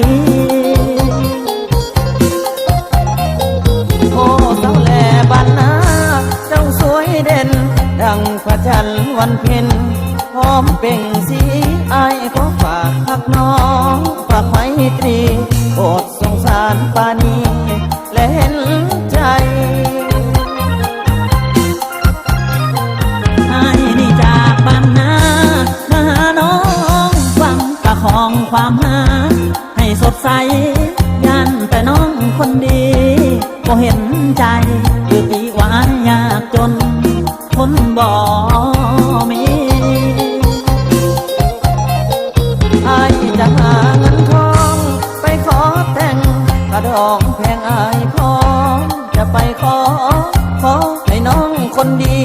คคีโอ้สาวแหลบ้านนาเจ้าสวยเด่น ดังพระจันทร์วันเพ็ญพร้อมเป่งสีไอ้ขอฝากพักน้องฝากไม้ตรีโปรดสงสารปานีและเห็นใจ ใสยันแต่น้องคนดีก็เห็นใจคือปีหวานยากจน คนบ่มีไอจะหาเงินทอง ไปขอแต่งกระดองแพงอายพอจะไปขอ ขอให้น้องคนดี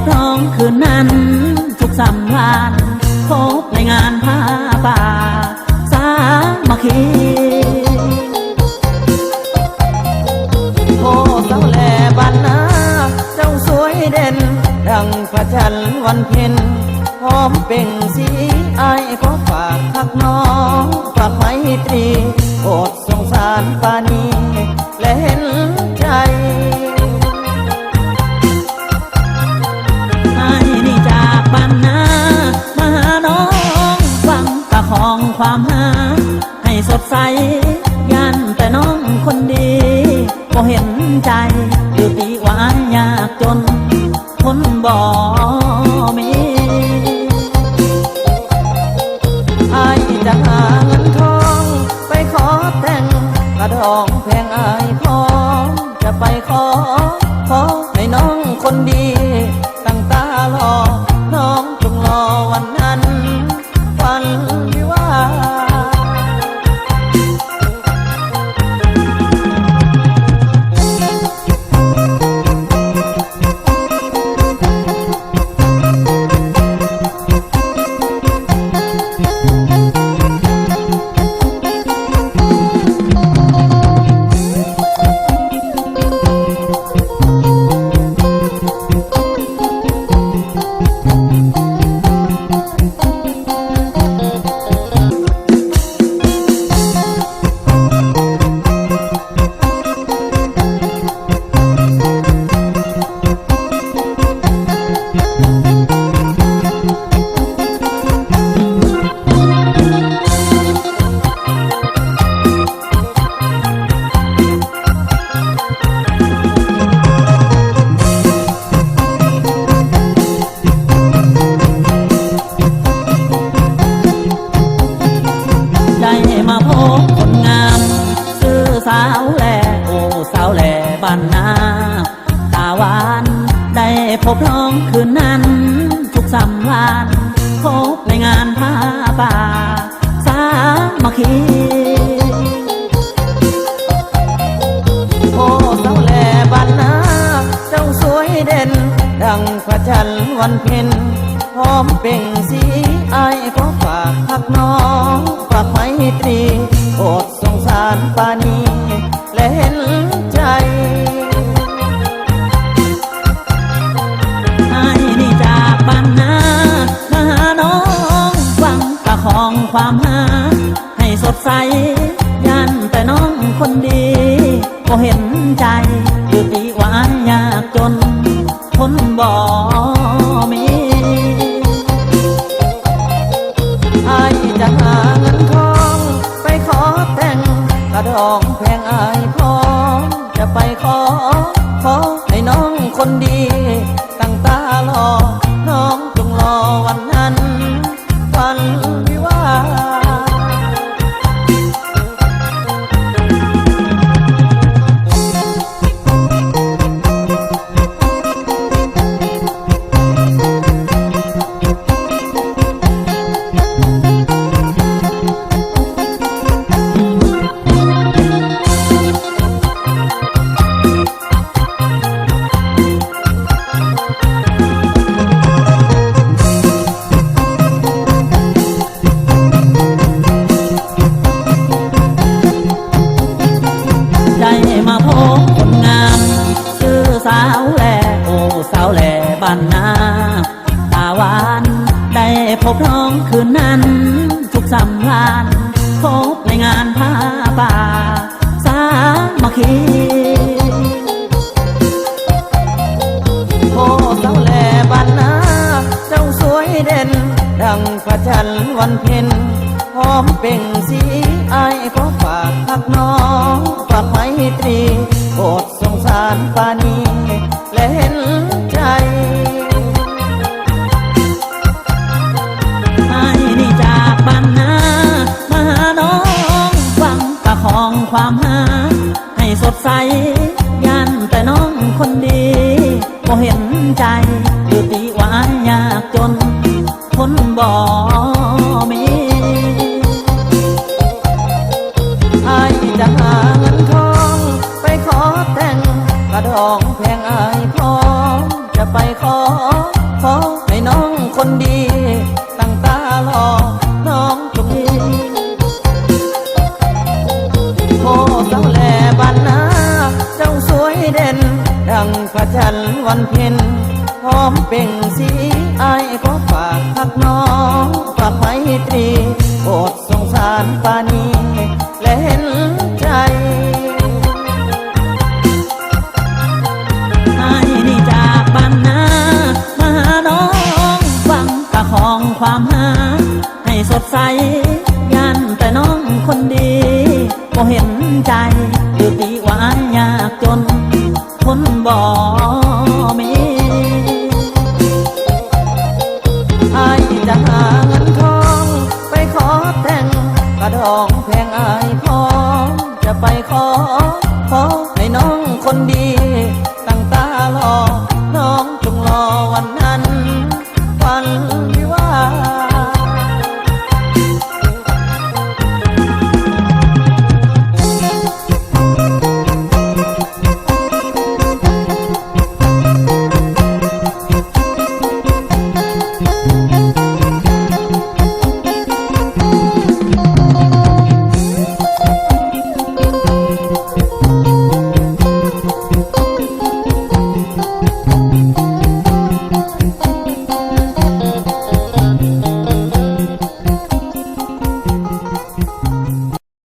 บน้องคืนนั้น ทุกสำลานพบในงานผ้าป่า สามัคคีโอ้สาแล่บ้านนาเจ้าสวยเด่น ดังพระจันทร์วันเพ็ญพร้อมเปล่งสีไอายขอฝากพักน้องฝากไม้ตรีโปรดสงสารปานีและเห็น องความหา ให้สดใสยันแต่น้องคนดีก็เห็นใจอยู่ตีหวานยากจน คนบ่มีไอ้จะหาเงิน องคืนนั้น ทุกสำลานพบในงานผ้าป่า สามัคคีโอ้สาวแหลบ้านนาเจ้าสวยเด่น ดังพระจันทร์วันเพ็ญพร้อมเป่งสีไอายขอฝากพักน้อง ฝากไม้ตรีโปรดสงสารปานี ดีก็เห็นใจ ได้พบน้องคืนนั้น ทุกสำราญพบในงานผ้าป่า สามัคคีโอ้สาวแล่บ้านนาเจ้าสวยเด่น ดังพระจันทร์วันเพ็ญพร้อมเป่งสีไอายขอฝากพักน้องฝากไม้ตรีโปรดสงสารปานีและเห็นใจ ความหา ให้สดใสยันแต่น้องคนดีก็เห็นใจอยู่ตีหวานยากจน คนบ่มีอายจะหา เด่น ดังพระจันทร์วันเพ็ญพร้อมเปล่งสีไอ้ก็ฝากพักน้องฝากไมตรีโปรดสงสารปานี